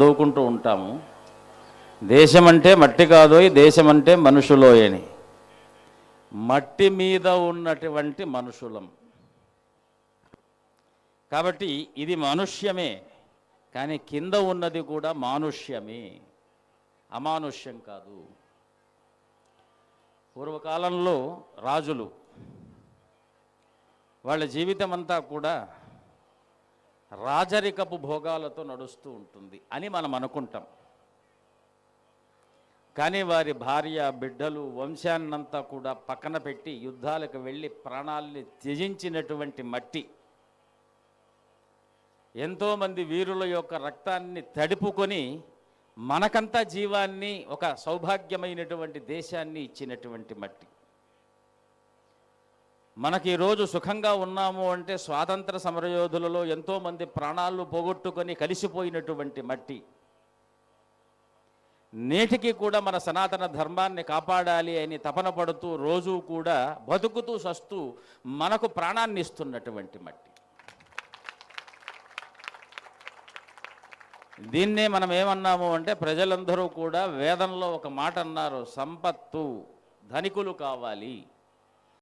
చదువుకుంటూ ఉంటాము. దేశం అంటే మట్టి కాదోయ్ దేశం అంటే మనుషులోయని మట్టి మీద ఉన్నటువంటి మనుషులం. కాబట్టి ఇది మనుష్యమే కానీ కింద ఉన్నది కూడా మానుష్యమే. అమానుష్యం కాదు. పూర్వకాలంలో రాజులు వాళ్ళ జీవితం అంతా కూడా రాజరికపు భోగాలతో నడుస్తూ ఉంటుంది అని మనం అనుకుంటాం. కానీ వారి భార్య బిడ్డలు వంశాన్నంతా కూడా పక్కన పెట్టి యుద్ధాలకు వెళ్ళి ప్రాణాల్ని త్యజించినటువంటి మట్టి. ఎంతోమంది వీరుల యొక్క రక్తాన్ని తడుపుకొని మనకంతా జీవాన్ని ఒక సౌభాగ్యమైనటువంటి దేశాన్ని ఇచ్చినటువంటి మట్టి. మనకి ఈరోజు సుఖంగా ఉన్నాము అంటే స్వాతంత్ర సమరయోధులలో ఎంతోమంది ప్రాణాలు పోగొట్టుకొని కలిసిపోయినటువంటి మట్టి. నేటికి కూడా మన సనాతన ధర్మాన్ని కాపాడాలి అని తపన పడుతూ రోజు కూడా బతుకుతూ సస్తూ మనకు ప్రాణాన్ని ఇస్తున్నటువంటి మట్టి. దీన్నే మనం ఏమన్నాము అంటే ప్రజలందరూ కూడా వేదంలో ఒక మాట అన్నారు సంపత్తు ధనికులు కావాలి.